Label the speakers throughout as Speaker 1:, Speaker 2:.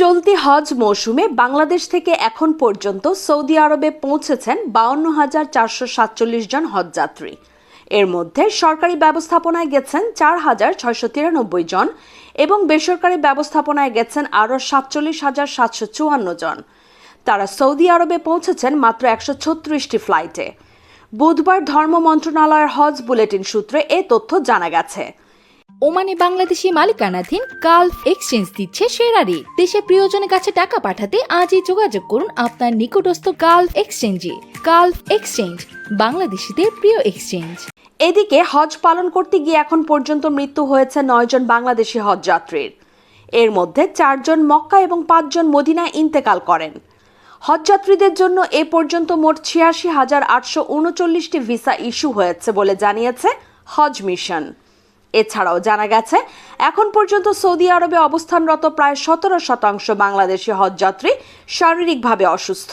Speaker 1: চলতি হজ মৌসুমে বাংলাদেশ থেকে এখন পর্যন্ত সৌদি আরবে পৌঁছেছেন বাউন্ন হাজার চারশো সাতচল্লিশ জন হজযাত্রী। এর মধ্যে সরকারি ব্যবস্থাপনায় গেছেন চার হাজার ছয়শো তিরানব্বই জন এবং বেসরকারি ব্যবস্থাপনায় গেছেন আরও সাতচল্লিশ হাজার সাতশো চুয়ান্ন জন। তারা সৌদি আরবে পৌঁছেছেন মাত্র একশো ছত্রিশটি ফ্লাইটে। বুধবার ধর্ম মন্ত্রণালয়ের হজ বুলেটিন সূত্রে এ তথ্য জানা গেছে।
Speaker 2: ওমানে বাংলাদেশি মালিকানাধীন গালফ এক্সচেঞ্জ দিচ্ছে সেরা রেট দেশে প্রিয়জনের কাছে টাকা পাঠাতে আজই যোগাযোগ করুন আপনার নিকটস্থ গালফ এক্সচেঞ্জে। গালফ এক্সচেঞ্জ, বাংলাদেশিদের প্রিয় এক্সচেঞ্জ।
Speaker 1: এদিকে হজ পালন করতে গিয়ে এখন পর্যন্ত মৃত্যু হয়েছে নয়জন বাংলাদেশি হজযাত্রীর এর মধ্যে চারজন মক্কা এবং পাঁচজন মদিনায় ইন্তেকাল করেন। হজযাত্রীদের জন্য এ পর্যন্ত মোট ছিয়াশি হাজার আটশো উনচল্লিশটি ভিসা ইস্যু হয়েছে বলে জানিয়েছে হজ মিশন। এছাড়াও জানা গেছে, এখন পর্যন্ত সৌদি আরবে অবস্থানরত প্রায় সতেরো শতাংশ বাংলাদেশি হজযাত্রী শারীরিকভাবে অসুস্থ।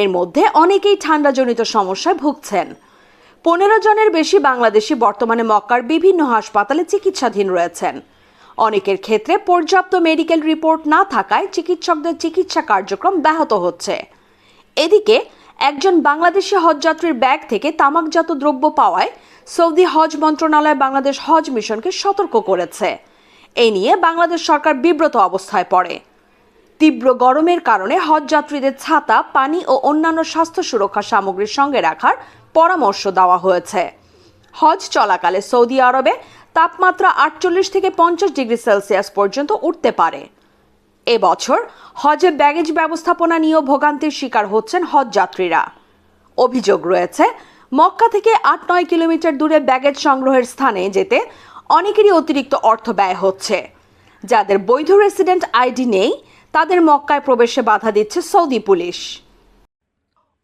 Speaker 1: এর মধ্যে অনেকেই ঠান্ডাজনিত সমস্যায় ভুগছেন। পনেরো জনের বেশি বাংলাদেশি বর্তমানে মক্কার বিভিন্ন হাসপাতালে চিকিৎসাধীন রয়েছেন। অনেকের ক্ষেত্রে পর্যাপ্ত মেডিকেল রিপোর্ট না থাকায় চিকিৎসকদের চিকিৎসা কার্যক্রম ব্যাহত হচ্ছে। এদিকে একজন বাংলাদেশি হজযাত্রীর ব্যাগ থেকে তামাকজাত দ্রব্য পাওয়ায় সৌদি হজ মন্ত্রণালয় বাংলাদেশ হজ মিশনকে সতর্ক করেছে। এই নিয়ে বাংলাদেশ সরকার বিব্রত অবস্থায় পড়ে। তীব্র গরমের কারণে হজযাত্রীদের ছাতা, পানি ও অন্যান্য স্বাস্থ্য সুরক্ষা সামগ্রীর সঙ্গে রাখার পরামর্শ দেওয়া হয়েছে। হজ চলাকালে সৌদি আরবে তাপমাত্রা আটচল্লিশ থেকে পঞ্চাশ ডিগ্রি সেলসিয়াস পর্যন্ত উঠতে পারে। এবছর হজে ব্যাগেজ ব্যবস্থাপনা নিয়েও ভোগান্তির শিকার হচ্ছেন হজযাত্রীরা অভিযোগ রয়েছে, মক্কা থেকে আট নয় কিলোমিটার দূরে ব্যাগেজ সংগ্রহের স্থানে যেতে অনেকেরই অতিরিক্ত অর্থ ব্যয় হচ্ছে। যাদের বৈধ রেসিডেন্ট আইডি নেই, তাদের মক্কায় প্রবেশে বাধা দিচ্ছে সৌদি পুলিশ।